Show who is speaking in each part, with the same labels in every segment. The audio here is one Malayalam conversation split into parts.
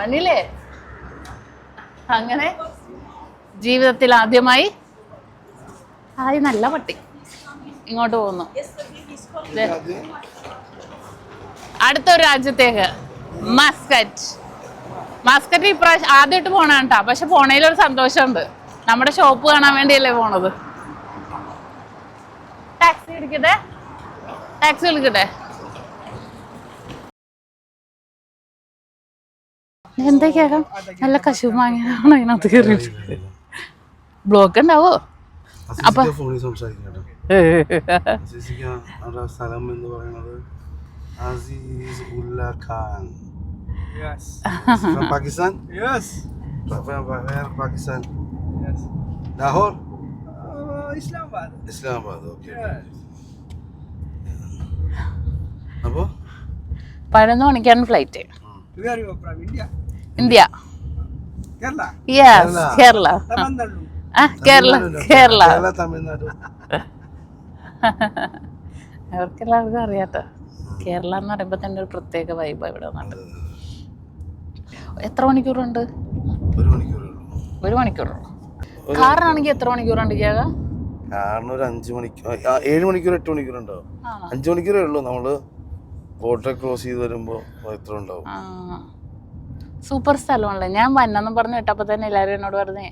Speaker 1: വന്നില്ലേ അങ്ങനെ ജീവിതത്തിൽ ആദ്യമായി ആയി നല്ല പട്ടി. ഇങ്ങോട്ട് പോകുന്നു. അടുത്ത അടുത്തൊരു രാജ്യത്തേക്ക്. മസ്കറ്റ്. മസ്കറ്റ് ഇപ്രാവശ്യം ആദ്യമായിട്ട് പോണാണ് കേട്ടോ പക്ഷെ പോണേലൊരു സന്തോഷമുണ്ട്. നമ്മുടെ ഷോപ്പ് കാണാൻ വേണ്ടിയല്ലേ പോണത്? ടാക്സി വിളിക്കട്ടെ? ടാക്സി വിളിക്കട്ടെ? എന്തൊക്കെയാകാം നല്ല കശു മാങ്ങയാണോ അതിനകത്ത് കയറിയിട്ട് ബ്ലോക്ക് ഉണ്ടാവോ അപ്പൊ-
Speaker 2: സ്ഥലം എന്ന് പറയുന്നത് Azizullah Khan.
Speaker 3: Yes.
Speaker 2: Pakistan Pakistan Lahore. Islamabad okay. അപ്പോൾ
Speaker 1: പതിനൊന്ന് മണിക്കാണ് flight
Speaker 3: Where
Speaker 1: India.
Speaker 3: Kerala?
Speaker 1: Yes Kerala.
Speaker 3: Tamil Nadu.
Speaker 1: ആ കേരള കേരള. അവർക്കെല്ലാവർക്കും അറിയാട്ടോ. കേരള എന്ന് പറയുമ്പോൾ തന്നെ ഒരു പ്രത്യേക വൈബ് ഇവിടെ വന്നിട്ട്. എത്ര മണിക്കൂറുണ്ട്?
Speaker 2: ഒരു
Speaker 1: മണിക്കൂറുള്ളൂ. കാറിനാണെങ്കിൽ എത്ര മണിക്കൂറുണ്ട് കേൾക്കുക
Speaker 2: കാരണം ഒരു അഞ്ച് മണിക്കൂർ ഏഴ് മണിക്കൂർ എട്ട് മണിക്കൂർ ഉണ്ടാവും അഞ്ച് മണിക്കൂറേ ഉള്ളൂ. നമ്മൾ ബോർഡർ ക്ലോസ് ചെയ്ത് വരുമ്പോൾ എത്ര ഉണ്ടാവും?
Speaker 1: ആ. സൂപ്പർ സ്ഥലമാണല്ലോ? ഞാൻ വന്നെന്ന് പറഞ്ഞു ഇട്ടപ്പോൾ തന്നെ എല്ലാവരും എന്നോട് പറഞ്ഞേ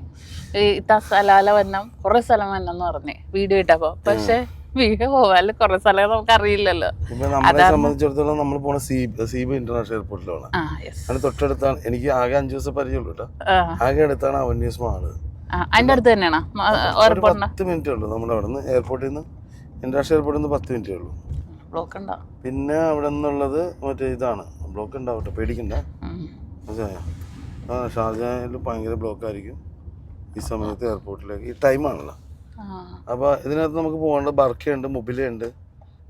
Speaker 1: ഈ ഇത്ത സ്ഥലം വന്നം കുറേ സ്ഥലം വന്നെന്ന് പറഞ്ഞേ വീഡിയോ ഇട്ടപ്പോൾ പക്ഷേ വീഡിയോ പോവാൽ കുറേ സ്ഥലം നമുക്ക് അറിയില്ലല്ലോ
Speaker 2: നമ്മളെ സംബന്ധിച്ചിടത്തോളം നമ്മൾ പോണ സീബ് ഇന്റർനാഷണൽ എയർപോർട്ടിലാണ്. അതിന് തൊട്ടടുത്താണ് എനിക്ക് ആകെ അഞ്ചു ദിവസം പരിചയമുള്ളൂ കേട്ടോ. ആകെ അടുത്താണ് അവന്യൂസ് മാൾ
Speaker 1: ആ, അതിന്റെ അടുത്ത് തന്നെയാണോ?
Speaker 2: ഒരു
Speaker 1: ഉറപ്പുണ്ടോ
Speaker 2: പത്ത് മിനിറ്റേ ഉള്ളൂ നമ്മുടെ അവിടെ നിന്ന് എയർപോർട്ടിൽ നിന്ന്. ഇന്റർനാഷണൽ എയർപോർട്ടിൽ നിന്ന് പത്ത് മിനിറ്റേ ഉള്ളൂ.
Speaker 1: ബ്ലോക്ക്
Speaker 2: പിന്നെ അവിടെ നിന്നുള്ളത് മറ്റേ ഇതാണ്. ബ്ലോക്ക് ഉണ്ടാവട്ടെ പേടിക്കണ്ട. മനസ്സിലായോ? ആ ഷാർജയിൽ ഭയങ്കര ബ്ലോക്ക് ആയിരിക്കും ഈ സമയത്ത് എയർപോർട്ടിലേക്ക് ഈ ടൈമാണല്ലോ അപ്പോൾ ഇതിനകത്ത് നമുക്ക് പോകേണ്ട ബർക്കയുണ്ട് മൊബിലുണ്ട്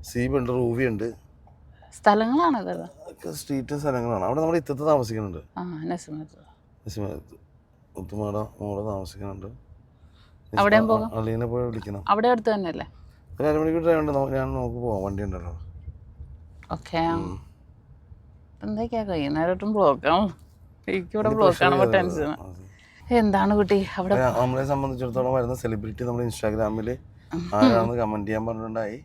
Speaker 2: സീബുണ്ട് റൂവിയുണ്ട്
Speaker 1: സ്ഥലങ്ങളാണ്
Speaker 2: സ്ട്രീറ്റ് സ്ഥലങ്ങളാണ്. അവിടെ നമ്മുടെ ഇത്തത്ത് താമസിക്കുന്നുണ്ട്.
Speaker 1: നസിമത്ത്.
Speaker 2: മുത്തുമാട മോളെ താമസിക്കുന്നുണ്ട്. അളീനെ പോയി വിളിക്കണം.
Speaker 1: അവിടെ അടുത്ത് തന്നെയല്ലേ?
Speaker 2: ഒരു അരമണിക്കൂർ ഡ്രൈവ് ഉണ്ട്. ഞാൻ നമുക്ക് പോവാം. വണ്ടി ഉണ്ടല്ലോ.
Speaker 1: ഓക്കെ എന്തൊക്കെയാ കഴിയുന്നേരട്ടും ബ്ലോക്കാണ്. എനിക്കിവിടെ ബ്ലോക്ക് ടെൻഷൻ എന്താണ് കുട്ടി? അവിടെ
Speaker 2: നമ്മളെ സംബന്ധിച്ചിടത്തോളം വരുന്ന സെലിബ്രിറ്റി നമ്മുടെ ഇൻസ്റ്റാഗ്രാമിൽ ആരാന്ന് കമന്റ് ചെയ്യാൻ പറഞ്ഞിട്ടുണ്ടായി.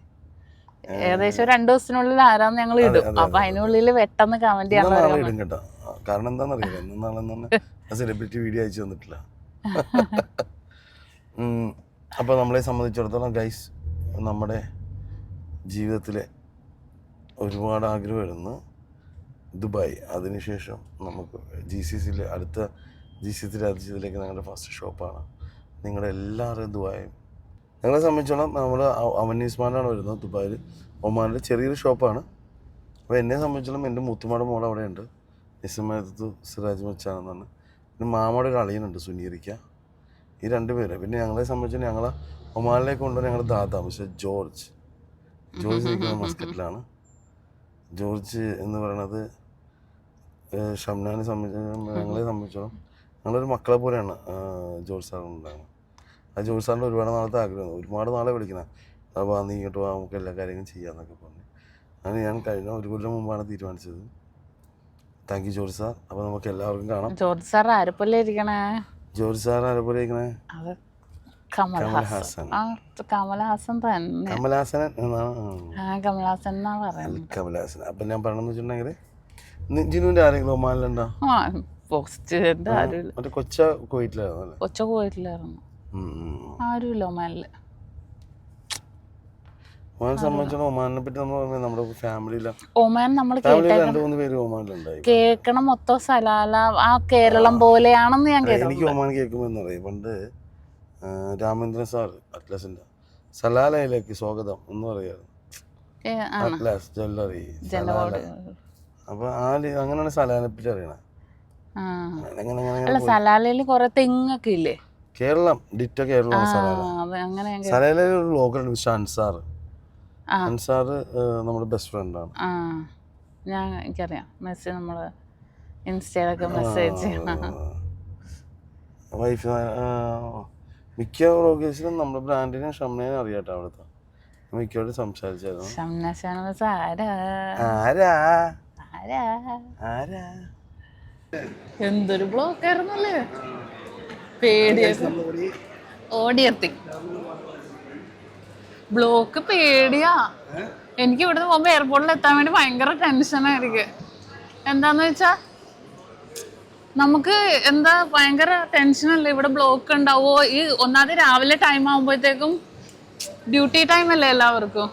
Speaker 1: ഏകദേശം രണ്ടു ദിവസത്തിനുള്ളിൽ ആരാന്ന് ഞങ്ങൾ ഇടും. അപ്പൊ അതിനുള്ളിൽ പെട്ടെന്ന് കമന്റ് ചെയ്യാൻ
Speaker 2: ഇടും കേട്ടോ. കാരണം എന്താണെന്നറിയില്ല സെലിബ്രിറ്റി വീഡിയോ അയച്ചു തന്നിട്ടില്ല. അപ്പൊ നമ്മളെ സംബന്ധിച്ചിടത്തോളം ഗൈസ് നമ്മുടെ ജീവിതത്തിലെ ഒരുപാട് ആഗ്രഹമായിരുന്നു ദുബായ്. അതിനുശേഷം നമുക്ക് ജി സി സിയിലെ അടുത്ത ജി സി സി രാജ്യത്തിലേക്ക് ഞങ്ങളുടെ ഫസ്റ്റ് ഷോപ്പാണ് നിങ്ങളുടെ എല്ലാവരുടെയും ദുബായും. ഞങ്ങളെ സംബന്ധിച്ചോളം നമ്മൾ അവനീസ്മാനാണ് വരുന്നത് ദുബായിൽ ഒമാനിൽ ചെറിയൊരു ഷോപ്പാണ് അപ്പോൾ എന്നെ സംബന്ധിച്ചോളം എന്റെ മുത്തുമാട് മോൾ അവിടെയുണ്ട്. നിസമയത്ത് സിറാജ് മച്ചാണെന്നാണ് പിന്നെ മാമയുടെ ഒരു അളിയനുണ്ട് സുനീറിക്ക ഈ രണ്ട് പേര്. പിന്നെ ഞങ്ങളെ സംബന്ധിച്ച് ഞങ്ങളെ ഒമാനിലേക്ക് കൊണ്ടുവന്ന ഞങ്ങളുടെ ദാദാ പക്ഷേ ജോർജ്. ജോർജ് നിൽക്കുന്ന മസ്കറ്റിലാണ്. ജോർജ് എന്ന് പറയണത് ഷംനാനെ സംബന്ധിച്ച് ഞങ്ങളെ സംബന്ധിച്ചോളം ഞങ്ങളൊരു മക്കളെ പോലെയാണ് ജോലി ജോർജ് സാറിനുണ്ടാകുന്നത് ആ ജോർജ് സാറിന്റെ ഒരുപാട് നാളത്തെ ആഗ്രഹം ഒരുപാട് നാളെ വിളിക്കുന്നത് അപ്പോൾ നീ ഇങ്ങോട്ട് വാ നമുക്ക് എല്ലാ കാര്യങ്ങളും ചെയ്യാമെന്നൊക്കെ പറഞ്ഞു. അങ്ങനെ ഞാൻ കഴിഞ്ഞ ഒരു കൊല്ലം മുമ്പാണ് തീരുമാനിച്ചത്. Thank you George sir. അപ്പോൾ നമുക്ക് എല്ലാവർക്കും കാണാം.
Speaker 1: ജോർജ് സാർ ആരെപ്പോലെ ഇരിക്കണേ?
Speaker 2: ജോർജ് സാർ ആരെപ്പോലെ ഇരിക്കണേ?
Speaker 1: കമൽഹാസൻ.
Speaker 2: കമൽഹാസൻ.
Speaker 1: കമൽഹാസൻ തന്നെ.
Speaker 2: കമലാസനൻ എന്നാണ്?
Speaker 1: കമൽഹാസൻ എന്നാണ് പറയുന്നത്.
Speaker 2: കമലാസൻ അപ്പം ഞാൻ പറയണമെന്ന് വെച്ചിട്ടുണ്ടെങ്കിൽ ജിനുവിന്റെ ആരെങ്കിലും ഒമാനിലുണ്ടോ?
Speaker 1: ആ
Speaker 2: മറ്റേ കൊച്ച കുവൈറ്റിലായിരുന്നു
Speaker 1: കൊച്ച. ആരുമില്ല ഒമാനിൽ.
Speaker 2: ഒമാനെ പറ്റി നമ്മൾ നമ്മുടെ ഫാമിലിയില
Speaker 1: ഒമാൻ നമ്മൾ
Speaker 2: രണ്ട് മൂന്ന് പേര് ഒമാനിലുണ്ടായി.
Speaker 1: കേൾക്കണ മൊത്തം സലാല ആ കേരളം പോലെയാണെന്ന് ഞാൻ
Speaker 2: എനിക്ക് ഒമാൻ കേൾക്കുമ്പോൾ എന്നറിയാം പണ്ട് രാമേന്ദ്രൻ സാർ അറ്റ്ലാസിന്റെ സലാലയിലേക്ക് സ്വാഗതം എന്ന്
Speaker 1: ആണ്.
Speaker 2: അറ്റ്ലസ് ജ്വല്ലറി അപ്പോൾ ആ അങ്ങനെയാണ് സലാലിനെ പറ്റി അങ്ങനെ
Speaker 1: അല്ല സലാലയിൽ കൊറേ തെങ്ങൊക്കെ ഇല്ലേ?
Speaker 2: കേരളം ഡിറ്റ കേരളമാണ് സലാല. സലാലയിൽ ഒരു ലോക്കൽ മിസ്റ്റർ അൻസാർ അൻസാർ നമ്മുടെ ബെസ്റ്റ് ഫ്രണ്ടാണ്
Speaker 1: ആ ഞാൻ എനിക്കറിയാം. മെസ്സേജ് നമ്മൾ ഇൻസ്റ്റയിലൊക്കെ മെസ്സേജ്
Speaker 2: വൈഫ് മിക്ക വ്ളോഗേഴ്സിനും നമ്മുടെ ബ്രാൻഡിനെ ഷംനേനെ അറിയാട്ടോ അവിടുത്തെ. മിക്കവരോട് സംസാരിച്ചായിരുന്നു.
Speaker 1: ഷംന ആരാ
Speaker 2: ആരാ?
Speaker 1: ആരാ? എന്തൊരു ബ്ലോക്ക് ആയിരുന്നല്ലേ പേടിയൊക്കെ ഓടിയെത്തി. ബ്ലോക്ക് പേടിയാ. എനിക്ക് ഇവിടുന്ന് പോകുമ്പോ എയർപോർട്ടിൽ എത്താൻ വേണ്ടി ഭയങ്കര ടെൻഷനായിരിക്കും എന്താന്ന് വെച്ചാ നമുക്ക് എന്താ ഭയങ്കര ടെൻഷനല്ലേ ഇവിടെ ബ്ലോക്ക് ഉണ്ടാവോ? ഈ ഒന്നാമത് രാവിലെ ടൈം ആകുമ്പോഴത്തേക്കും ഡ്യൂട്ടി ടൈം അല്ലേ എല്ലാവർക്കും?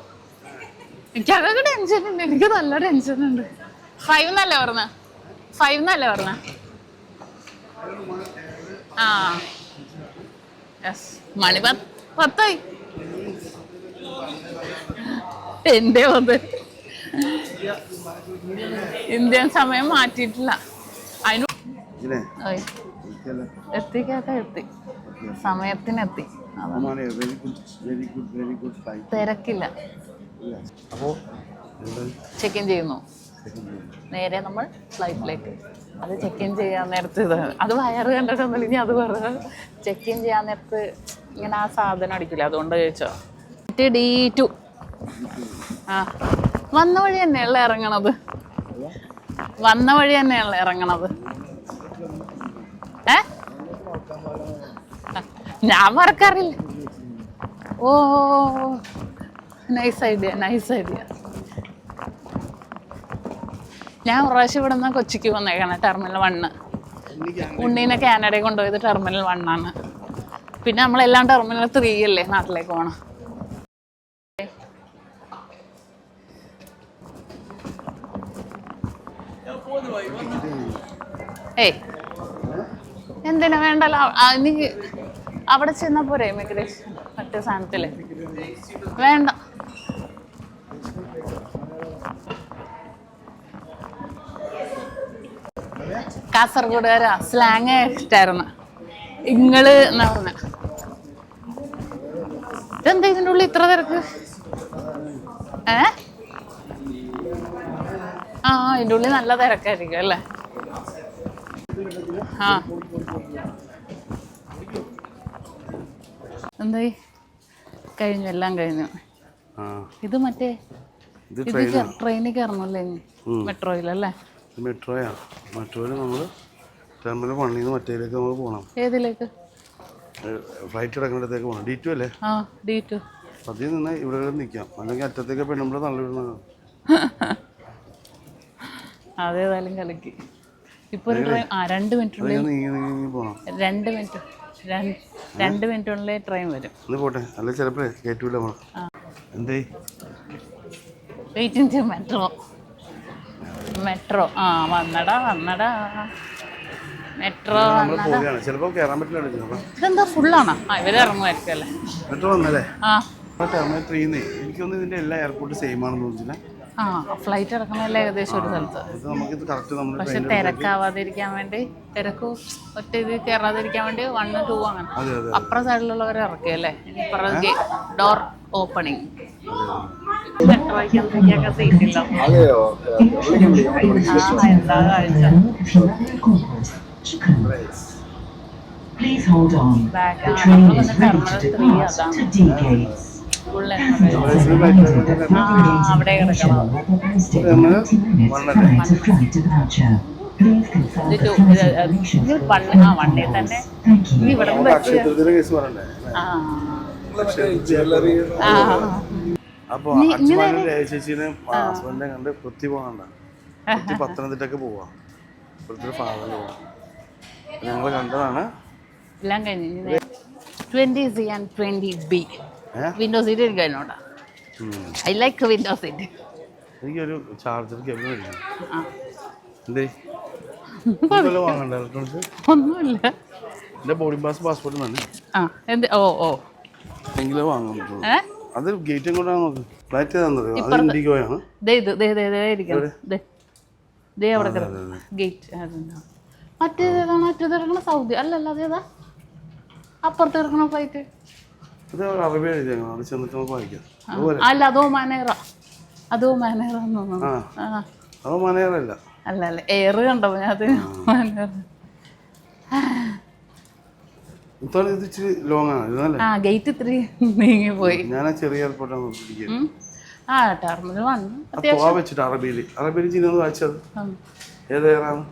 Speaker 1: എനിക്ക് അതൊക്കെ ടെൻഷൻ ഉണ്ട്. എനിക്ക് നല്ല ടെൻഷൻ ഉണ്ട്. ഫൈവ് എന്നല്ലേ പറഞ്ഞ? ഫൈവ് എന്നല്ലേ പറഞ്ഞ? ആ. യെസ് മണി പത്ത് പത്തായി. എന്റെ പത്ത് ഇന്ത്യൻ സമയം മാറ്റിയിട്ടില്ല. അതിന് എത്തിക്കാത്ത എത്തി. സമയത്തിനെത്തി. തിരക്കില്ല. ചെക്ക് ഇൻ ചെയ്യുന്നു. നേരെ നമ്മൾ ഫ്ലൈറ്റിലേക്ക്. അത് ചെക്ക് ഇൻ ചെയ്യാൻ നേരത്ത് ഇത് അത് വയറ് കണ്ടിട്ടൊന്നുമില്ല. ഇനി അത് വേറെ ചെക്ക് ഇൻ ചെയ്യാൻ നേരത്ത് ഇങ്ങനെ ആ സാധനം അടിക്കില്ല? അതുകൊണ്ട് ചോദിച്ചോ. ഡി ടു ആ. വന്ന വഴി തന്നെയല്ല ഇറങ്ങണത്? വന്ന വഴി തന്നെയല്ല ഇറങ്ങണത്? ഏ? ഞാൻ മറക്കാറില്ല. ഓ നൈസ് ഐഡിയ നൈസ് ഐഡിയ ഞാൻ പ്രാവശ്യം ഇവിടെ നിന്ന് കൊച്ചിക്ക് വന്നേക്കാണ് ടെർമിനൽ വണ്ണ് ഉണ്ണീനെ കാനഡയിൽ കൊണ്ടുപോയത് ടെർമിനൽ വണ്ണാണ് പിന്നെ നമ്മളെല്ലാം ടെർമിനൽ ത്രീ അല്ലേ നാട്ടിലേക്ക് പോകണം ഏയ് എന്തിനാ വേണ്ടല്ലോ? നീ അവിടെ ചെന്നാ പോരെ ഇമിഗ്രേഷൻ മറ്റേ സാധനത്തിൽ? വേണ്ട. കാസർഗോഡുകാരാ സ്ലാങ് ഇഷ്ടായിരുന്നു. ഇങ്ങൾ എന്നാ പറഞ്ഞ? ഇതെന്താ ഇതിന്റെ ഉള്ളിൽ ഇത്ര തിരക്ക്? ഏ? ആ ഇതിന്റെ ഉള്ളിൽ നല്ല തിരക്കായിരിക്കും അല്ലേ? ആ. എന്തായി? കഴിഞ്ഞു എല്ലാം കഴിഞ്ഞു. ഇത് മറ്റേ
Speaker 2: ഇത്
Speaker 1: ട്രെയിനിൽ കയറണല്ലേ മെട്രോയിലല്ലേ
Speaker 2: മെട്രോയാ മെട്രോയിൽ നമ്മൾ ടെർമിനൽ വണ്ണിൽ നിന്ന് മറ്റേലേക്ക് നമ്മൾ പോകണം
Speaker 1: ഏതിലേക്ക്
Speaker 2: ഫ്ലൈറ്റ് കിടക്കുന്നിടത്തേക്ക് പോകണം ഡി ടു അല്ലേ?
Speaker 1: ആ ഡി ടു
Speaker 2: അതിൽ നിന്ന് ഇവിടെ നിൽക്കാം അല്ലെങ്കിൽ അറ്റത്തേക്ക് പെണ്ണുമ്പോൾ തള്ളിവിടുന്ന
Speaker 1: അതേതായാലും കളിക്ക്. ഇപ്പൊ ഒരു ട്രെയിൻ ആ രണ്ട് മിനിറ്റിനുള്ളിൽ
Speaker 2: അല്ലെങ്കിൽ നീങ്ങി നീങ്ങി നീങ്ങി പോകണം
Speaker 1: രണ്ട് മിനിറ്റ്. രണ്ട് മിനിറ്റിനുള്ളിൽ ട്രെയിൻ വരും.
Speaker 2: ഒന്ന് പോട്ടെ. അല്ല ചിലപ്പോഴേ കയറ്റൂല നമ്മൾ എന്തേ?
Speaker 1: Waiting metro metro. ആ വന്നടാ വന്നടാ. മെട്രോ
Speaker 2: ചിലപ്പോൾ കയറാൻ പറ്റില്ല
Speaker 1: ഇതെന്താ ഫുള്ളാണോ? ആ ഇവർ ഇറങ്ങുമായിരിക്കും അല്ലേ?
Speaker 2: മെട്രോ വന്നല്ലേ?
Speaker 1: ആ.
Speaker 2: ടെർമിനൽ ത്രീന്ന് എനിക്കൊന്നും ഇതിന്റെ എല്ലാ എയർപോർട്ടും സെയിം ആണെന്ന് തോന്നുന്നില്ല.
Speaker 1: ആ ഫ്ലൈറ്റ് ഇറക്കണമല്ലേ ഏകദേശം ഒരു സ്ഥലത്ത്?
Speaker 2: നമുക്കിത് കറക്റ്റ് നമ്മൾ
Speaker 1: പക്ഷെ തിരക്കാവാതിരിക്കാൻ വേണ്ടി തിരക്ക് ഒറ്റ ഇത് കയറാതിരിക്കാൻ വേണ്ടി വൺ ടു അങ്ങനെ. അപ്പുറ സൈഡിലുള്ളവരെ ഇറക്കിയല്ലേ ഇനി ഡോർ ഓപ്പണിങ് മെട്രോയ്ക്ക് എന്തൊക്കെയൊക്കെ സീറ്റില്ല ആ എന്താ കാഴ്ച
Speaker 4: Please hold on.
Speaker 1: Back
Speaker 4: The train is ready to
Speaker 1: terminal three
Speaker 4: depart
Speaker 1: അതാണ്
Speaker 4: to D gates.
Speaker 1: Full
Speaker 4: As a reminder, navigating
Speaker 1: അവിടെ കിടക്കണം
Speaker 4: will take 90 minutes prior to flight departure. Please confirm
Speaker 1: ഇത്
Speaker 4: the
Speaker 1: ടു-
Speaker 4: flight
Speaker 1: ഇത്
Speaker 4: information
Speaker 1: ഇത്
Speaker 4: for
Speaker 1: വൺ ആ വണ്ടിയിൽ തന്നെ
Speaker 4: Thank you.
Speaker 1: ഈ ഇവിടെ
Speaker 2: അപ്പോൾ അച്ഛനും ഹസ്ബൻഡിനെ കണ്ട് പൃഥ്വി പോകണ്ട. പൃഥ്വി പത്തനംതിട്ടൊക്കെ പോവാം. ഫാദറിന് പോവാം. ഞങ്ങൾ കണ്ടതാണ്.
Speaker 1: എല്ലാം കഴിഞ്ഞു twenty C and twenty B window seat എനിക്ക് അതിനോടാ. ഐ ലൈക്ക് വിൻഡോ സീറ്റ്
Speaker 2: എനിക്കൊരു ചാർജർ കേബിൾ എന്തേ? വാങ്ങണ്ട?
Speaker 1: ഒന്നുമില്ല.
Speaker 2: എന്റെ ബോർഡിംഗ് പാസ് പാസ്പോർട്ട് തന്നെ.
Speaker 1: ഓ ഓ.
Speaker 2: എങ്കിലും വാങ്ങാൻ പറ്റുള്ളൂ. അത് ഗേറ്റും കൂടെ നോക്ക് ഫ്ലൈറ്റ് തന്നത് അത് ഇൻഡിഗോയാണ്.
Speaker 1: ഇത് അവിടെ ഗേറ്റ് മറ്റേത് ഏതാ? മറ്റേത് കിടക്കണ സൗദി. അല്ലല്ല അതേതാ അപ്പുറത്ത് കിടക്കണ ഫ്ലൈറ്റ്
Speaker 2: ഇത് അറബി എഴുതിയാണ് അത് ചെന്നിട്ട് നമുക്ക് വായിക്കാം.
Speaker 1: അല്ല അതോ മാനേറ അതോ മാനേറ
Speaker 2: അതോ ആ
Speaker 1: അല്ല. അല്ല എയർ കണ്ടപ്പോ ഞാൻ അത് മാനേറ
Speaker 2: ഇത് ഇച്ചിരി ലോങ് ആണ്.
Speaker 1: ആ ഗേറ്റ് ഇത്തിരി നീങ്ങി പോയി.
Speaker 2: ഞാൻ ആ ചെറിയ എയർപോർട്ടാണ് നോക്കിയിരിക്കുന്നത്.
Speaker 1: ഉം. ആ ടെർമിനൽ വൺ
Speaker 2: ആ പോവാൻ വെച്ചിട്ട് അറബിയിൽ. അറബിയിൽ ചിന്നത് വായിച്ചത് ഏത് എയറാണ്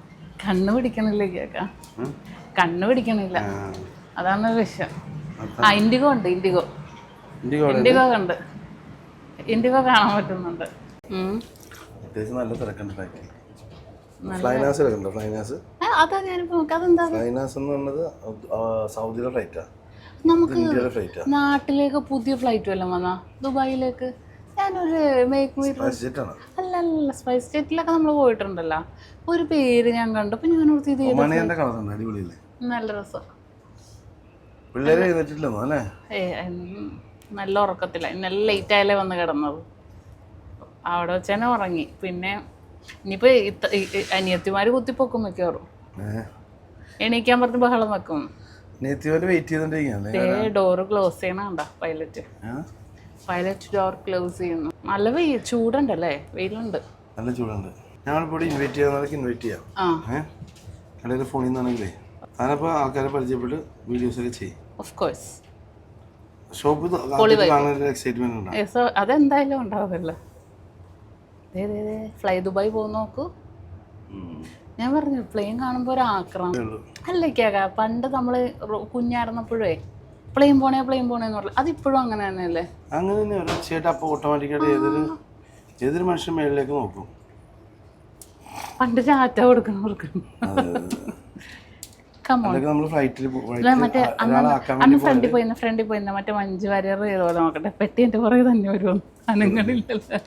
Speaker 1: കണ്ണ് പിടിക്കണില്ല കേക്ക? കണ്ണ് പിടിക്കണില്ല. അതാണ് വിഷയം. ആ ഇൻഡിഗോ ഉണ്ട് ഇൻഡിഗോ
Speaker 2: ഇൻഡിഗോ ഉണ്ട്.
Speaker 1: ഇൻഡിഗോ കാണാൻ പറ്റുന്നുണ്ട്.
Speaker 2: അത്യാവശ്യം നല്ല തിരക്കുണ്ട് ഫ്ലൈനാസ്?
Speaker 1: അതാ ഞാനിപ്പോ നോക്കാം. അതെന്താ?
Speaker 2: ഫ്ലൈനാസ് എന്ന് പറഞ്ഞത് ആ, സൗദിയിലെ ഫ്ലൈറ്റാ
Speaker 1: നമുക്ക് നാട്ടിലേക്ക് പുതിയ ഫ്ലൈറ്റ് വല്ലതും വന്നാ? ദുബായിലേക്ക്? ഞാനൊരു മേക്ക് അല്ല അല്ല സ്പൈസ് ജെറ്റിലൊക്കെ നമ്മൾ പോയിട്ടുണ്ടല്ലോ. ഒരു പേര് ഞാൻ കണ്ടു. ഞാൻ ഓർത്ത് ഇത് നല്ല രസം.
Speaker 2: പിള്ളേരെ എഴുന്നേറ്റില്ലെന്നോ അല്ലേ?
Speaker 1: ഏ നല്ല ഉറക്കത്തില്ല ഇന്നലെ ലേറ്റ് ആയാലേ വന്ന് കിടന്നത്. അവിടെ വെച്ച് തന്നെ ഉറങ്ങി. പിന്നെ ഇനിയിപ്പോ അനിയത്തിമാര് കുത്തിപ്പൊക്കും മിക്കവാറും. എണീക്കാൻ പറഞ്ഞ് ബഹളം വെക്കും.
Speaker 2: വെയിറ്റ് ചെയ്തോണ്ടിരിക്കുകയല്ലേ
Speaker 1: ദേ ഡോറ് ക്ലോസ് ചെയ്യണണ്ട പൈലറ്റ് പൈലറ്റ് ഡോർ ക്ലോസ് ചെയ്യുന്നു. നല്ല വെയിൽ ചൂടുണ്ടല്ലേ? വെയിലുണ്ട്.
Speaker 2: നല്ല ചൂടുണ്ട്. ഞങ്ങളിപ്പോൾ ഇൻവൈറ്റ് ചെയ്യാൻ ഇൻവൈറ്റ് ചെയ്യാം. ഇടയിൽ ഫോണിൽ നിന്നാണെങ്കിലേ താനപ്പോൾ ആൾക്കാരെ പരിചയപ്പെട്ട് വീഡിയോസ് ഒക്കെ ചെയ്യും.
Speaker 1: ഓഫ് കോഴ്സ്
Speaker 2: ഷോപ്പ് കാണാൻ എക്സൈറ്റ്മെന്റ് ഉണ്ടാവും.
Speaker 1: അതെന്തായാലും ഉണ്ടാവില്ല ഫ്ലൈ ദുബായ് പോകുന്ന നോക്കൂ. ഞാൻ പറഞ്ഞു പ്ലെയിൻ കാണുമ്പോൾ ഒരു
Speaker 2: അല്ലേക്കാക
Speaker 1: അല്ല കേക്ക പണ്ട് നമ്മൾ റോ- കുഞ്ഞായിരുന്നപ്പോഴേ പ്ലെയിൻ പോണേ പ്ലെയിൻ പോണേന്ന് പറഞ്ഞു അതിപ്പോഴും അങ്ങനെ തന്നെയല്ലേ?
Speaker 2: അങ്ങനെ തന്നെ ഒരു ചേട്ടാ അപ്പോൾ ഓട്ടോമാറ്റിക്കായിട്ട് ഏതൊരു ഏതൊരു മനുഷ്യൻ മേളിലേക്ക് നോക്കും.
Speaker 1: പണ്ട് ചാറ്റ കൊടുക്കണവർക്ക്
Speaker 2: നമ്മൾ ഫ്ലൈറ്റിൽ
Speaker 1: മറ്റേ അന്ന് ഫ്രണ്ടിൽ പോയിരുന്ന ഫ്രണ്ടിൽ പോയിന്ന് മറ്റേ മഞ്ചു വരെ ചെയ്തോലെ നോക്കട്ടെ. പെട്ടി എന്റെ പുറകെ തന്നെ വരുമോ അനങ്ങളില്ലല്ലോ